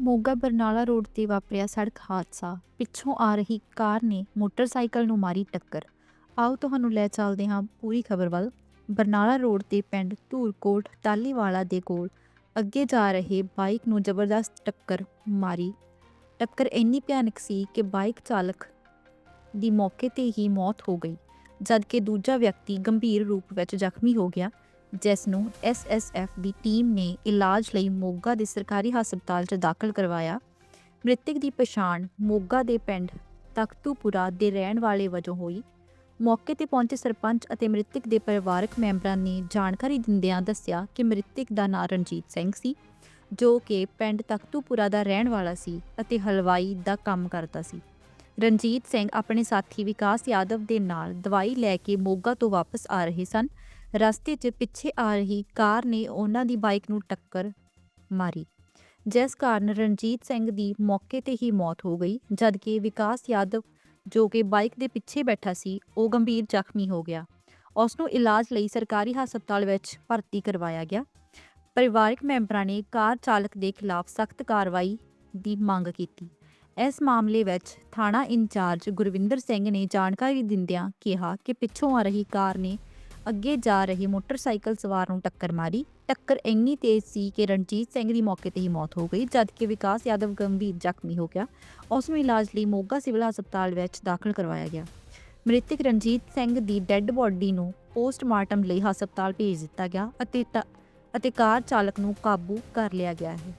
Moga Barnala road ਤੇ ਵਾਪਰਿਆ ਸੜਕ ਹਾਦਸਾ। ਪਿੱਛੋਂ ਆ ਰਹੀ ਕਾਰ ਨੇ ਮੋਟਰਸਾਈਕਲ ਨੂੰ ਮਾਰੀ ਟੱਕਰ। ਆਓ ਤੁਹਾਨੂੰ ਲੈ ਚੱਲਦੇ ਹਾਂ ਪੂਰੀ ਖਬਰ ਵੱਲ। ਬਰਨਾਲਾ ਰੋਡ ਤੇ ਪਿੰਡ ਧੂਰਕੋਟ ਟਾਲੀਵਾਲਾ ਦੇ ਕੋਲ ਅੱਗੇ ਜਾ ਰਹੇ ਬਾਈਕ ਨੂੰ ਜ਼ਬਰਦਸਤ ਟੱਕਰ ਮਾਰੀ। ਟੱਕਰ ਇੰਨੀ ਭਿਆਨਕ ਸੀ ਕਿ ਬਾਈਕ ਚਾਲਕ ਦੀ ਮੌਕੇ ਤੇ ਹੀ ਮੌਤ ਹੋ ਗਈ, ਜਦਕਿ ਦੂਜਾ ਵਿਅਕਤੀ ਗੰਭੀਰ ਰੂਪ ਵਿੱਚ ਜ਼ਖਮੀ ਹੋ ਗਿਆ। ਜਿਸ ਨੂੰ ਐਸਐਸਐਫ ਦੀ ਟੀਮ ਨੇ ਇਲਾਜ ਲਈ ਮੋਗਾ ਦੇ ਸਰਕਾਰੀ ਹਸਪਤਾਲ 'ਚ ਦਾਖਲ ਕਰਵਾਇਆ। ਮ੍ਰਿਤਕ ਦੀ ਪਛਾਣ ਮੋਗਾ ਦੇ ਪਿੰਡ ਤਖਤੂਪੁਰਾ ਦੇ ਰਹਿਣ ਵਾਲੇ ਵਜੋਂ ਹੋਈ। ਮੌਕੇ ਤੇ ਪਹੁੰਚੇ ਸਰਪੰਚ ਅਤੇ ਮ੍ਰਿਤਕ ਦੇ ਪਰਿਵਾਰਕ ਮੈਂਬਰਾਂ ਨੇ ਜਾਣਕਾਰੀ ਦਿੰਦਿਆਂ ਦੱਸਿਆ ਕਿ ਮ੍ਰਿਤਕ ਦਾ ਨਾਂ ਰਣਜੀਤ ਸਿੰਘ ਸੀ, ਜੋ ਕਿ ਪਿੰਡ ਤਖਤੂਪੁਰਾ ਦਾ ਰਹਿਣ ਵਾਲਾ ਸੀ ਅਤੇ ਹਲਵਾਈ ਦਾ ਕੰਮ ਕਰਦਾ ਸੀ। ਰਣਜੀਤ ਸਿੰਘ ਆਪਣੇ ਸਾਥੀ ਵਿਕਾਸ ਯਾਦਵ ਦੇ ਨਾਲ ਦਵਾਈ ਲੈ ਕੇ ਮੋਗਾ ਤੋਂ ਵਾਪਸ ਆ ਰਹੇ ਸਨ ਰਸਤੇ 'ਚ ਪਿੱਛੇ ਆ ਰਹੀ ਕਾਰ ਨੇ ਉਹਨਾਂ ਦੀ ਬਾਈਕ ਨੂੰ ਟੱਕਰ ਮਾਰੀ। ਜਿਸ ਕਾਰਨ ਰਣਜੀਤ ਸਿੰਘ ਦੀ ਮੌਕੇ ਤੇ ਹੀ ਮੌਤ ਹੋ ਗਈ, ਜਦਕਿ ਵਿਕਾਸ ਯਾਦਵ, ਜੋ ਕਿ ਬਾਈਕ ਦੇ ਪਿੱਛੇ ਬੈਠਾ ਸੀ, ਉਹ ਗੰਭੀਰ ਜ਼ਖਮੀ ਹੋ ਗਿਆ। ਉਸ ਨੂੰ ਇਲਾਜ ਲਈ ਸਰਕਾਰੀ ਹਸਪਤਾਲ ਵਿੱਚ ਭਰਤੀ ਕਰਵਾਇਆ ਗਿਆ। ਪਰਿਵਾਰਕ ਮੈਂਬਰਾਂ ਨੇ ਕਾਰ ਚਾਲਕ ਦੇ ਖਿਲਾਫ ਸਖਤ ਕਾਰਵਾਈ ਦੀ ਮੰਗ ਕੀਤੀ। ਇਸ ਮਾਮਲੇ ਵਿੱਚ ਥਾਣਾ ਇੰਚਾਰਜ ਗੁਰਵਿੰਦਰ ਸਿੰਘ ਨੇ ਜਾਣਕਾਰੀ ਦਿੰਦਿਆਂ ਕਿਹਾ ਕਿ ਪਿੱਛੋਂ ਆ ਰਹੀ ਕਾਰ ਨੇ ਅੱਗੇ ਜਾ ਰਹੀ ਮੋਟਰਸਾਈਕਲ ਸਵਾਰ ਨੂੰ ਟੱਕਰ ਮਾਰੀ। ਟੱਕਰ ਇੰਨੀ ਤੇਜ਼ ਸੀ ਕਿ ਰਣਜੀਤ ਸਿੰਘ ਦੀ ਮੌਕੇ ਤੇ ਹੀ ਮੌਤ ਹੋ ਗਈ, ਜਦਕਿ ਵਿਕਾਸ ਯਾਦਵ ਗੰਭੀਰ ਜ਼ਖਮੀ ਹੋ ਗਿਆ। ਉਸ ਨੂੰ ਇਲਾਜ ਲਈ ਮੋਗਾ ਸਿਵਲ ਹਸਪਤਾਲ ਵਿੱਚ ਦਾਖਲ ਕਰਵਾਇਆ ਗਿਆ। ਮ੍ਰਿਤਕ ਰਣਜੀਤ ਸਿੰਘ ਦੀ ਡੈੱਡ ਬੋਡੀ ਨੂੰ ਪੋਸਟਮਾਰਟਮ ਲਈ ਹਸਪਤਾਲ ਭੇਜ ਦਿੱਤਾ ਗਿਆ ਅਤੇ ਟ- ਅਤੇ ਕਾਰ ਚਾਲਕ ਨੂੰ ਕਾਬੂ ਕਰ ਲਿਆ ਗਿਆ ਹੈ।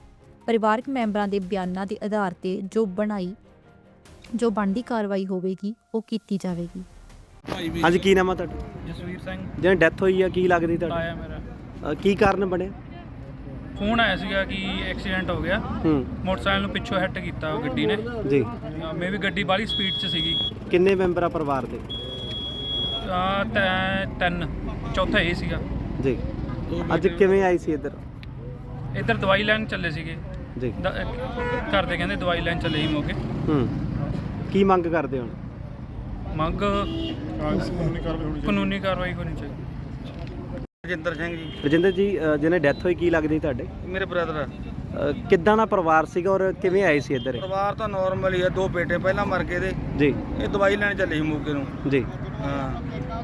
ਪਰਿਵਾਰਕ ਮੈਂਬਰਾਂ ਦੇ ਬਿਆਨਾਂ ਦੇ ਆਧਾਰ ਤੇ ਜੋ ਬਣਾਈ, ਜੋ ਬਣਦੀ ਕਾਰਵਾਈ ਹੋਵੇਗੀ, ਉਹ ਕੀਤੀ ਜਾਵੇਗੀ। ਹਾਂਜੀ ਕੀ ਨਾਮ ਆ ਤੁਹਾਡਾ? ਜਸਵੀਰ ਸਿੰਘ। ਜਿਹਨੇ ਡੈਥ ਹੋਈ ਆ ਕੀ ਲੱਗਦੀ ਤੁਹਾਡੀ? ਆਇਆ ਮੇਰਾ। ਅ, ਕੀ ਕਾਰਨ ਬਣਿਆ? ਫੋਨ ਆਇਆ ਸੀਗਾ ਕਿ ਐਕਸੀਡੈਂਟ ਹੋ ਗਿਆ। ਹੂੰ। ਮੋਟਰਸਾਈਕਲ ਨੂੰ ਪਿੱਛੋਂ ਹਿੱਟ ਕੀਤਾ ਉਹ ਗੱਡੀ ਨੇ। ਜੀ। ਮੇ ਵੀ ਗੱਡੀ ਬਾਹਲੀ ਸਪੀਡ 'ਚ ਸੀਗੀ। ਕਿੰਨੇ ਮੈਂਬਰ ਆ ਪਰਿਵਾਰ ਦੇ? ਆ ਤਿੰਨ ਚੌਥਾ ਇਹ ਸੀਗਾ। ਜੀ। ਅੱਜ ਕਿਵੇਂ ਆਈ ਸੀ ਇੱਧਰ? ਇੱਧਰ ਦਵਾਈ ਲੈਣ ਚੱਲੇ ਸੀਗੇ। ਜੀ। ਦ- ਘਰ ਦੇ ਕਹਿੰਦੇ ਦਵਾਈ ਲੈਣ ਚੱਲੇ ਸੀ ਮੋਗੇ ਹੂੰ। ਕੀ ਮੰਗ ਕਰਦੇ ਹੁਣ? ਮੰਗ ਕਾਨੂੰਨੀ ਕਾਰਵਾਈ ਹੋਣੀ ਚਾਹੀਦੀ। ਰਜਿੰਦਰ ਸਿੰਘ ਜੀ। ਰਜਿੰਦਰ ਜੀ ਅ, ਜਿਹਨੇ ਡੈਥ ਹੋਈ ਕੀ ਲੱਗਦੀ ਤੁਹਾਡੇ? ਮੇਰੇ ਬ੍ਰਦਰ ਅ, ਕਿੱਦਾਂ ਦਾ ਪਰਿਵਾਰ ਸੀਗਾ ਔਰ ਕਿਵੇਂ ਆਏ ਸੀ ਇੱਧਰ? ਇਹ? ਪਰਿਵਾਰ ਤਾਂ ਨਾਰਮਲ ਹੀ ਆ ਦੋ ਬੇਟੇ ਪਹਿਲਾਂ ਮਰ ਗਏ ਦੇ। ਜੀ। ਇਹ ਦਵਾਈ ਲੈਣ ਚੱਲੇ ਸੀ ਮੋਗੇ ਨੂੰ। ਜੀ। ਹਾਂ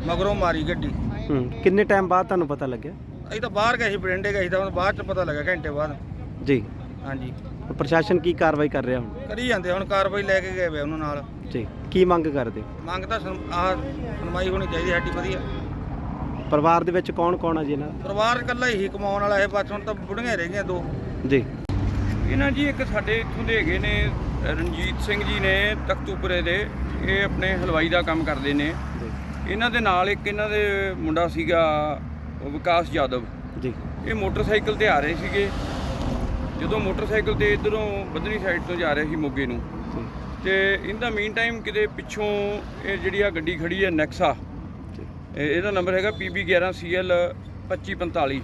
ਮਗਰੋਂ ਮਾਰੀ ਗੱਡੀ। ਹੂੰ ਕਿੰਨੇ ਟਾਈਮ ਬਾਅਦ ਤੁਹਾਨੂੰ ਪਤਾ ਲੱਗਿਆ? ਅਸੀਂ ਤਾਂ ਬਾਹਰ ਗਏ ਸੀ ਬਰਿੰਡੇ ਗਏ ਸੀ ਤਾਂ ਹੁਣ ਬਾਅਦ ਚ ਪਤਾ ਲੱਗਾ ਘੰਟੇ ਬਾਅਦ। ਜੀ। ਹਾਂਜੀ। ਪ੍ਰਸ਼ਾਸਨ ਕੀ ਕਾਰਵਾਈ ਕਰ ਰਿਹਾ ਹੁਣ? ਕਰੀ ਜਾਂਦੇ ਹੁਣ ਕਾਰਵਾਈ ਲੈ ਕੇ ਗਏ ਵੇ ਉਹਨਾਂ ਨਾਲ। ਜੀ ਕੀ ਮੰਗ ਕਰਦੇ? ਮੰਗ ਤਾਂ ਸੁਣ- ਆਹ ਸੁਣਵਾਈ ਹੋਣੀ ਚਾਹੀਦੀ ਸਾਡੀ ਵਧੀਆ। ਪਰਿਵਾਰ ਦੇ ਵਿੱਚ ਕੌਣ ਕੌਣ ਆ ਜੀ ਇਹਨਾਂ ਪਰਿਵਾਰ ਇਕੱਲਾ ਹੀ ਕਮਾਉਣ ਵਾਲਾ ਇਹ ਬਸ ਹੁਣ ਤਾਂ ਬੁੜੀਆਂ ਰਹਿ ਗਈਆਂ ਦੋ। ਜੀ। ਇਹਨਾਂ ਜੀ ਇੱਕ ਸਾਡੇ ਇੱਥੋਂ ਦੇ ਹੈਗੇ ਨੇ ਰਣਜੀਤ ਸਿੰਘ ਜੀ ਨੇ ਤਖਤੂਪੁਰੇ ਦੇ ਇਹ ਆਪਣੇ ਹਲਵਾਈ ਦਾ ਕੰਮ ਕਰਦੇ ਨੇ। ਜੀ। ਇਹਨਾਂ ਦੇ ਨਾਲ ਇੱਕ ਇਹਨਾਂ ਦੇ ਮੁੰਡਾ ਸੀਗਾ ਵਿਕਾਸ ਯਾਦਵ। ਜੀ। ਇਹ ਮੋਟਰਸਾਈਕਲ ਤੇ ਆ ਰਹੇ ਸੀਗੇ। ਜਦੋਂ ਮੋਟਰਸਾਈਕਲ ਤੇ ਇਧਰੋਂ ਬੱਧਨੀ ਸਾਈਡ ਤੋਂ ਜਾ ਰਹੇ ਸੀ ਮੋਗੇ ਨੂੰ ਤੇ ਇਹਦਾ ਮੀਨ ਟਾਈਮ ਕਿਤੇ ਪਿੱਛੋਂ ਇਹ ਜਿਹੜੀ ਆ ਗੱਡੀ ਖੜੀ ਹੈ ਨੈਕਸਾ ਇਹਦਾ ਨੰਬਰ ਹੈਗਾ PB11CL 2545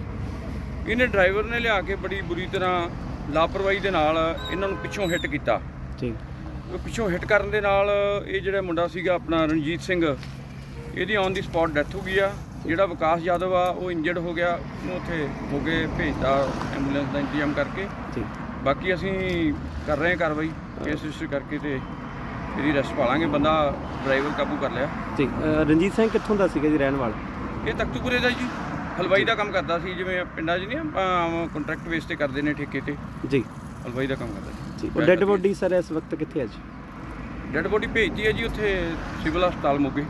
ਇਹਨੇ ਡਰਾਈਵਰ ਨੇ ਲਿਆ ਕੇ ਬੜੀ ਬੁਰੀ ਤਰ੍ਹਾਂ ਲਾਪਰਵਾਹੀ ਦੇ ਨਾਲ ਇਹਨਾਂ ਨੂੰ ਪਿੱਛੋਂ ਹਿੱਟ ਕੀਤਾ। ਉਹ ਪਿੱਛੋਂ ਹਿੱਟ ਕਰਨ ਦੇ ਨਾਲ ਇਹ ਜਿਹੜਾ ਮੁੰਡਾ ਸੀਗਾ ਆਪਣਾ ਰਣਜੀਤ ਸਿੰਘ ਇਹਦੀ ਔਨ ਦੀ ਸਪੌਟ ਡੈਥ ਹੋ ਗਈ ਆ। ਜਿਹੜਾ ਵਿਕਾਸ ਯਾਦਵ ਆ ਉਹ ਇੰਜਰਡ ਹੋ ਗਿਆ ਉਹਨੂੰ ਉੱਥੇ ਮੋਗੇ ਭੇਜਤਾ ਐਂਬੂਲੈਂਸ ਦਾ ਇੰਤਜ਼ਾਮ ਕਰਕੇ। ਜੀ ਬਾਕੀ ਅਸੀਂ ਕਰ ਰਹੇ ਹਾਂ ਕਾਰਵਾਈ ਕੇਸ ਰਜਿਸਟਰ ਕਰਕੇ ਤੇ ਇਹਦੀ ਅਰੈਸਟ ਪਾਲਾਂਗੇ ਬੰਦਾ ਡਰਾਈਵਰ ਕਾਬੂ ਕਰ ਲਿਆ। ਅ, ਰਣਜੀਤ ਸਿੰਘ ਕਿੱਥੋਂ ਦਾ ਸੀਗਾ ਜੀ ਰਹਿਣ ਵਾਲਾ? ਇਹ ਤਖਤੂਪੁਰੇ ਦਾ ਜੀ ਹਲਵਾਈ ਦਾ ਕੰਮ ਕਰਦਾ ਸੀ ਜਿਵੇਂ ਪਿੰਡਾਂ 'ਚ ਨਹੀਂ ਆਪਾਂ ਕੰਟਰੈਕਟ ਬੇਸ ਤੇ ਕਰਦੇ ਨੇ ਠੇਕੇ ਤੇ। ਜੀ। ਹਲਵਾਈ ਦਾ ਕੰਮ ਕਰਦਾ ਜੀ। ਉਹ ਡੈੱਡ ਬੋਡੀ ਸਰ ਇਸ ਵਕਤ ਕਿੱਥੇ ਹੈ ਜੀ? ਡੈਡ ਬੋਡੀ ਭੇਜਤੀ ਹੈ ਜੀ ਉੱਥੇ ਸਿਵਲ ਹਸਪਤਾਲ ਮੋਗੇ।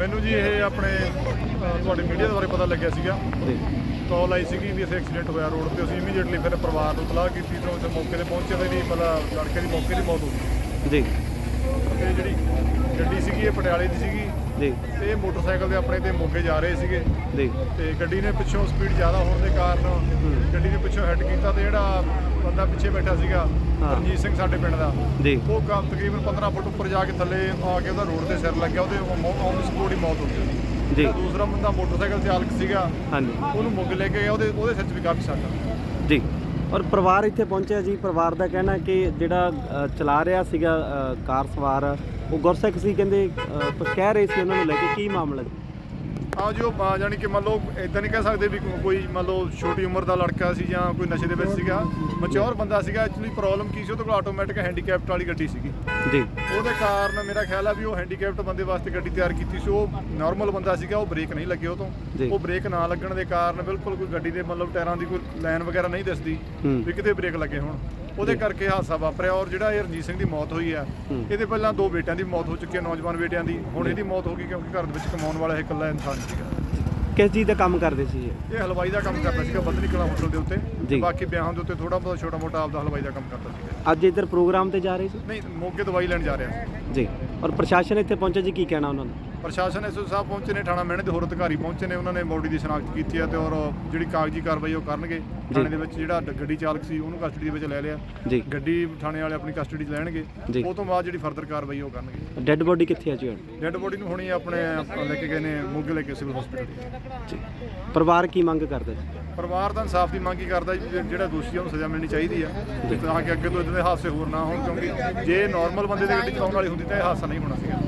ਮੈਨੂੰ ਜੀ ਇਹ ਆਪਣੇ ਤੁਹਾਡੇ ਮੀਡੀਆ ਦੇ ਬਾਰੇ ਪਤਾ ਲੱਗਿਆ ਸੀਗਾ। ਕਾਲ ਆਈ ਸੀਗੀ ਵੀ ਇੱਥੇ ਐਕਸੀਡੈਂਟ ਹੋਇਆ ਰੋਡ ਤੇ। ਅਸੀਂ ਇਮੀਡੀਏਟਲੀ ਫਿਰ ਪਰਿਵਾਰ ਨੂੰ ਸਲਾਹ ਕੀਤੀ ਤੇ ਉੱਥੇ ਮੌਕੇ ਤੇ ਪਹੁੰਚੇ ਤੇ ਵੀ ਮਤਲਬ ਲੜਕੇ ਦੀ ਮੌਕੇ ਦੀ ਮੌਤ ਹੋ ਗਈ। ਜੀ। ਤੇ ਜਿਹੜੀ ਗੱਡੀ ਸੀਗੀ ਇਹ ਪਟਿਆਲੇ ਦੀ ਸੀਗੀ। ਜੀ। ਤੇ ਇਹ ਮੋਟਰਸਾਈਕਲ ਦੇ ਆਪਣੇ ਤੇ ਮੋਗੇ ਜਾ ਰਹੇ ਸੀਗੇ। ਜੀ। ਤੇ ਗੱਡੀ ਨੇ ਪਿੱਛੋਂ ਸਪੀਡ ਜ਼ਿਆਦਾ ਹੋਣ ਦੇ ਕਾਰਨ ਗੱਡੀ ਨੇ ਪਿੱਛੋਂ ਹਿੱਟ ਕੀਤਾ ਤੇ ਜਿਹੜਾ ਬੰਦਾ ਪਿੱਛੇ ਬੈਠਾ ਸੀਗਾ। ਰਣਜੀਤ ਸਿੰਘ ਸਾਡੇ ਪਿੰਡ ਦਾ। ਜੀ। ਉਹ ਕੰਮ ਤਕਰੀਬਨ 15 ਫੁੱਟ ਉੱਪਰ ਜਾ ਕੇ ਥੱਲੇ ਆ ਕੇ ਉਹਦਾ ਰੋਡ ਤੇ ਸਿਰ ਲੱਗਿਆ ਉਹਦੇ ਔਨ ਸਪੋਰਟ ਹੀ ਮੌਤ ਹੋ ਗਈ। ਜੀ। ਦੂਸਰਾ ਬੰਦਾ ਮੋਟਰਸਾਈਕਲ ਚਾਲਕ ਸੀਗਾ ਹਾਂਜੀ। ਉਹਨੂੰ ਮੁੱਗ ਲੈ ਕੇ ਗਿਆ ਉਹਦੇ ਉਹਦੇ ਸਿਰ 'ਚ ਵੀ ਕਾਫੀ ਸੱਟ ਆ। ਜੀ। ਔਰ ਪਰਿਵਾਰ ਇੱਥੇ ਪਹੁੰਚਿਆ ਜੀ। ਪਰਿਵਾਰ ਦਾ ਕਹਿਣਾ ਕਿ ਜਿਹੜਾ ਚਲਾ ਰਿਹਾ ਸੀਗਾ ਕਾਰ ਸਵਾਰ, ਉਹ ਗੁਰਸਿੱਖ ਸੀ। ਕਹਿੰਦੇ ਕਹਿ ਰਹੇ ਸੀ ਉਹਨਾਂ ਨੂੰ ਲੈ ਕੇ, ਕੀ ਮਾਮਲਾ ਜੀ? ਹਾਂ ਜੀ ਉਹ ਜਾਨੀ ਕਿ ਮੰਨ ਲਓ ਇਦਾਂ ਨਹੀਂ ਕਹਿ ਸਕਦੇ ਵੀ ਕੋਈ ਮੰਨ ਲਓ ਛੋਟੀ ਉਮਰ ਦਾ ਲੜਕਾ ਸੀ ਜਾਂ ਕੋਈ ਨਸ਼ੇ ਦੇ ਵਿੱਚ ਸੀਗਾ ਮੈਚੁਰ ਬੰਦਾ ਸੀਗਾ ਐਕਚੁਅਲੀ ਪ੍ਰੋਬਲਮ ਕੀ ਸੀ? ਉਹਦੇ ਕੋਲ ਆਟੋਮੈਟਿਕ ਹੈਂਡੀਕੈਪਟ ਵਾਲੀ ਗੱਡੀ ਸੀਗੀ। ਜੀ। ਉਹਦੇ ਕਾਰਨ ਮੇਰਾ ਖਿਆਲ ਆ ਵੀ ਉਹ ਹੈਂਡੀਕੈਪਟ ਬੰਦੇ ਵਾਸਤੇ ਗੱਡੀ ਤਿਆਰ ਕੀਤੀ ਸੀ। ਉਹ ਨਾਰਮਲ ਬੰਦਾ ਸੀਗਾ ਉਹ ਬ੍ਰੇਕ ਨਹੀਂ ਲੱਗੇ ਉਹ ਤੋਂ। ਉਹ ਬ੍ਰੇਕ ਨਾ ਲੱਗਣ ਦੇ ਕਾਰਨ ਬਿਲਕੁਲ ਕੋਈ ਗੱਡੀ ਦੇ ਮਤਲਬ ਟਾਇਰਾਂ ਦੀ ਕੋਈ ਲਾਈਨ ਵਗੈਰਾ ਨਹੀਂ ਦਿਸਦੀ। ਵੀ ਕਿਤੇ ਬ੍ਰੇਕ ਲੱਗੇ ਹੋਣ। ਉਹਦੇ ਕਰਕੇ ਹਾਦਸਾ ਵਾਪਰਿਆ ਔਰ ਜਿਹੜਾ ਇਹ ਰਣਜੀਤ ਸਿੰਘ ਦੀ ਮੌਤ ਹੋਈ ਆ ਹੂੰ। ਇਹਦੇ ਪਹਿਲਾਂ ਦੋ ਬੇਟਿਆਂ ਦੀ ਮੌਤ ਹੋ ਚੁੱਕੀ ਹੈ ਨੌਜਵਾਨ ਬੇਟਿਆਂ ਦੀ। ਹੁਣ ਇਹਦੀ ਮੌਤ ਹੋ ਗਈ ਕਿਉਂਕਿ ਘਰ ਦੇ ਵਿੱਚ ਕਮਾਉਣ ਵਾਲਾ ਇਹ ਇਕੱਲਾ ਇਨਸਾਨ ਸੀਗਾ। ਕਿਸ ਚੀਜ਼ ਦਾ ਕੰਮ ਕਰਦੇ ਸੀ ਇਹ? ਇਹ ਹਲਵਾਈ ਦਾ ਕੰਮ ਕਰਦਾ ਸੀਗਾ ਬਦਨੀ ਕਲਾ ਹੋਟਲ ਦੇ ਉੱਤੇ। ਜੀ। ਬਾਕੀ ਵਿਆਹਾਂ ਦੇ ਉੱਤੇ ਥੋੜਾ ਬਹੁਤ ਛੋਟਾ ਮੋਟਾ ਆਪਦਾ ਹਲਵਾਈ ਦਾ ਕੰਮ ਕਰਦਾ ਸੀਗਾ। ਅੱਜ ਇੱਧਰ ਪ੍ਰੋਗਰਾਮ ਤੇ ਜਾ ਰਹੇ ਸੀ? ਨਹੀਂ ਮੋਗੇ ਦਵਾਈ ਲੈਣ ਜਾ ਰਿਹਾ। ਸੀ ਜੀ। ਔਰ ਪ੍ਰਸ਼ਾਸਨ ਇੱਥੇ ਪਹੁੰਚਿਆ ਜੀ ਕੀ ਕਹਿਣਾ ਉਹਨਾਂ ਦਾ? ਪ੍ਰਸ਼ਾਸਨ ਐਸਓ ਸਾਹਿਬ ਪਹੁੰਚੇ ਨੇ ਥਾਣਾ ਮਹਿਣੇ ਦੇ ਹੋਰ ਅਧਿਕਾਰੀ ਪਹੁੰਚੇ ਨੇ ਉਹਨਾਂ ਨੇ ਬੋਡੀ ਦੀ ਸ਼ਨਾਖਤ ਕੀਤੀ ਹੈ ਤੇ ਔਰ ਜਿਹੜੀ ਕਾਗਜ਼ੀ ਕਾਰਵਾਈ ਉਹ ਕਰਨਗੇ। ਥਾਣੇ ਦੇ ਵਿੱਚ ਜਿਹੜਾ ਗੱਡੀ ਚਾਲਕ ਸੀ ਉਹਨੂੰ ਕਸਟਡੀ ਦੇ ਵਿੱਚ ਲੈ ਲਿਆ। ਜੀ। ਗੱਡੀ ਥਾਣੇ ਵਾਲੇ ਆਪਣੀ ਕਸਟਡੀ 'ਚ ਲੈਣਗੇ। ਜੀ। ਉਹ ਤੋਂ ਬਾਅਦ ਜਿਹੜੀ ਫਰਦਰ ਕਾਰਵਾਈ ਉਹ ਕਰਨਗੇ। ਡੈੱਡ ਬੋਡੀ ਕਿੱਥੇ ਆ ਜੀ ਹੁਣ? ਡੈੱਡ ਬੋਡੀ ਨੂੰ ਹੁਣੀ ਆਪਣੇ ਆਪ ਲੈ ਕੇ ਗਏ ਨੇ ਮੋਗੇ ਲੈ ਕੇ ਸਿਵਲ ਹਸਪੀਟਲ ਜੀ। ਪਰਿਵਾਰ ਕੀ ਮੰਗ ਕਰਦਾ ਜੀ? ਪਰਿਵਾਰ ਤਾਂ ਇਨਸਾਫ ਦੀ ਮੰਗ ਹੀ ਕਰਦਾ ਜੀ ਵੀ ਜਿਹੜਾ ਦੋਸ਼ੀ ਆ ਉਹਨੂੰ ਸਜ਼ਾ ਮਿਲਣੀ ਚਾਹੀਦੀ ਆ। ਤਾਂ ਕਿ ਅੱਗੇ ਤੋਂ ਇਦਾਂ ਦੇ ਹਾਦਸੇ ਹੋਰ ਨਾ ਹੋਣ ਕਿਉਂਕਿ ਜੇ ਨਾਰਮਲ ਬੰਦੇ ਦੀ ਗੱਡੀ ਚਲਾਉਣ ਵਾਲੀ ਹੁੰਦੀ ਤਾਂ ਇਹ ਹਾਦਸਾ ਨਹੀਂ ਹੋਣਾ ਸੀਗਾ।